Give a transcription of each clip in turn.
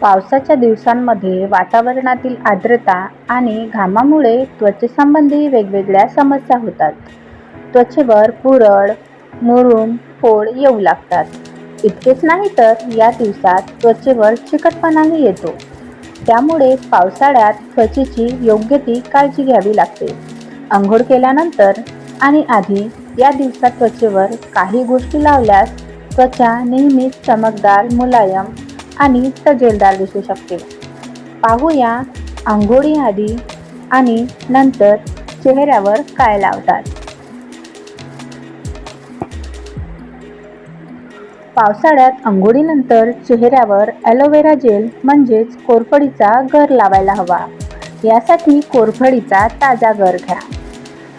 पावसाच्या दिवसांमध्ये वातावरणातील आर्द्रता आणि घामामुळे त्वचेसंबंधी वेगवेगळ्या समस्या होतात. त्वचेवर पुरळ, मुरुम फोड येऊ लागतात. इतकेच नाही तर या दिवसात त्वचेवर चिकटपणाही येतो. त्यामुळे पावसाळ्यात त्वचेची योग्य ती काळजी घ्यावी लागते. आंघोळ केल्यानंतर आणि आधी या दिवसात त्वचेवर काही गोष्टी लावल्यास त्वचा नेहमीच चमकदार, मुलायम आणि तजेलदार दिसू शकते. पाहूया आंघोळी आधी आणि नंतर चेहऱ्यावर काय लावतात. पावसाळ्यात आंघोळीनंतर चेहऱ्यावर ॲलोवेरा जेल म्हणजेच कोरफडीचा गर लावायला हवा. यासाठी कोरफडीचा ताजा गर घ्या.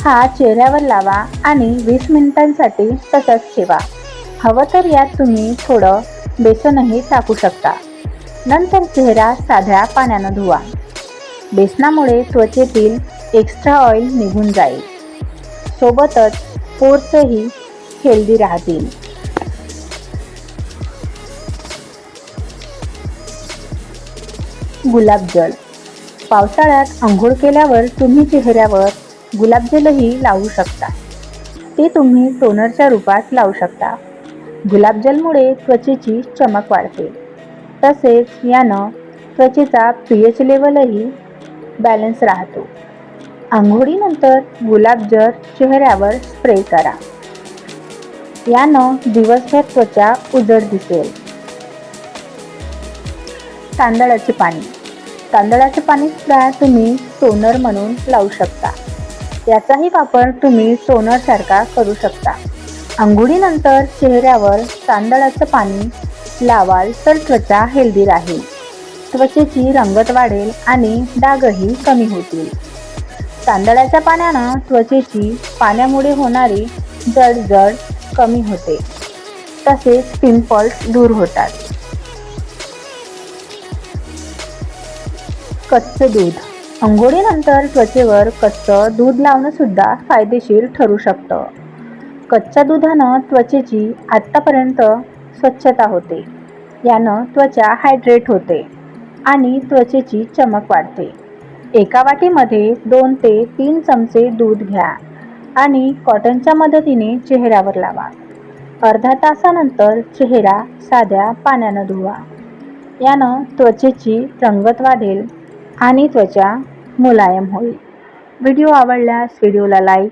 हा चेहऱ्यावर लावा आणि वीस मिनिटांसाठी तसंच ठेवा. हवं तर यात तुम्ही थोडं बेसनही टाकू शकता. नंतर चेहरा साध्या पाण्यानं धुवा. बेसनामुळे त्वचेतील एक्स्ट्रा ऑइल निघून जाईल. सोबतच पोर्सही हेल्दी राहतील. गुलाबजल पावसाळ्यात अंघोळ केल्यावर तुम्ही चेहऱ्यावर गुलाबजलही लावू शकता. ते तुम्ही टोनरच्या रूपात लावू शकता. गुलाबजलमुळे त्वचेची चमक वाढते. तसेच यानं त्वचेचा पी एच लेवलही बॅलन्स राहतो. आंघोळीनंतर गुलाबजल चेहऱ्यावर स्प्रे करा. यानं दिवसभर त्वचा उजड दिसेल. तांदळाचे पाणी तांदळाचे पाणी सुद्धा तुम्ही टोनर म्हणून लावू शकता. याचाही वापर तुम्ही टोनरसारखा करू शकता. आंघोळीनंतर चेहऱ्यावर तांदळाचं पाणी लावाल तर त्वचा हेल्दी राहील. त्वचेची रंगत वाढेल आणि डागही कमी होतील. तांदळाच्या पाण्यानं त्वचेची पाण्यामुळे होणारी जळजळ कमी होते. तसेच पिंपल्स दूर होतात. कच्चं दूध अंघोळीनंतर त्वचेवर कच्चं दूध लावणं सुद्धा फायदेशीर ठरू शकतं. कच्च्या दुधानं त्वचेची आत्तापर्यंत स्वच्छता होते. यानं त्वचा हायड्रेट होते आणि त्वचेची चमक वाढते. एका वाटीमध्ये दोन ते तीन चमचे दूध घ्या आणि कॉटनच्या मदतीने चेहऱ्यावर लावा. अर्धा तासानंतर चेहरा साध्या पाण्यानं धुवा. यानं त्वचेची रंगत वाढेल आणि त्वचा मुलायम होईल. व्हिडिओ आवडल्यास व्हिडिओला लाईक